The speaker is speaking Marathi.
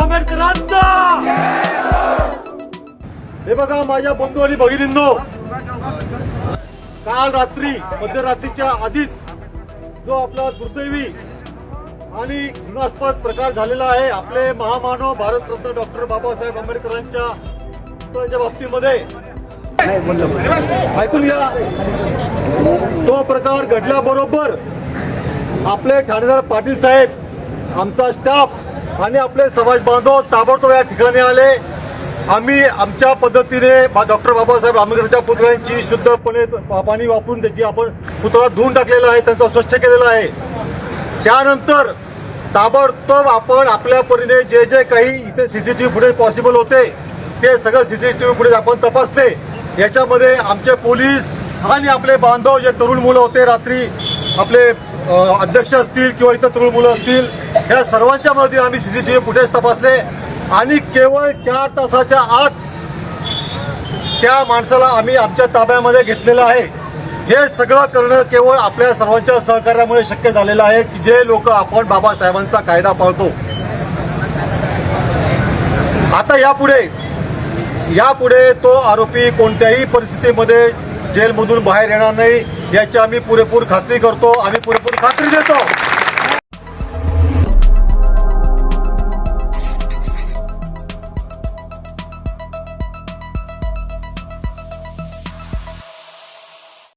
आंबेडकरांचा! हे बघा माझ्या बंधू आणि भगिनींनो. काल रात्री मध्यरात्रीच्या आधीच जो आपला दुर्दैवी आणि घृणास्पद प्रकार झालेला आहे आपले महामानव भारतरत्न डॉक्टर बाबासाहेब आंबेडकरांच्या पुतळ्याच्या बाबतीमध्ये. ऐकून घ्या. तो प्रकार घडल्याबरोबर आपले ठाणेदार पाटील साहेब आमचा स्टाफ आणि आपले समाज बांधव ताबडतोब या ठिकाणी आले. आम्ही आमच्या पद्धतीने डॉक्टर बाबासाहेब आंबेडकरच्या पुतळ्यांची शुद्धपणे पाणी वापरून त्याची आपण पुतळा धुवून टाकलेला आहे त्यांचा स्वच्छ केलेला आहे. त्यानंतर ताबडतोब आपण आपल्या परीने जे जे काही इथे सीसीटीव्ही फुटेज पॉसिबल होते ते सगळं सीसीटीव्ही फुटेज आपण तपासले. याच्यामध्ये आमचे पोलीस आणि आपले बांधव जे तरुण मुलं होते रात्री आपले अध्यक्ष असतील किंवा इतर तरुण मुलं असतील या सर्वांच्या मध्ये आम्ही सीसीटीव्ही फुटेज तपासले आणि केवळ चार तासाच्या आत त्या माणसाला आम्ही आमच्या ताब्यामध्ये घेतलेलं आहे. हे सगळं करणं केवळ आपल्या सर्वांच्या सहकार्यामुळे शक्य झालेलं आहे की जे लोक आपण बाबासाहेबांचा कायदा पाळतो. आता यापुढे यापुढे तो आरोपी कोणत्याही परिस्थितीमध्ये जेलमधून बाहेर येणार नाही याची आम्ही पुरेपूर खात्री करतो आम्ही पुरेपूर खात्री देतो.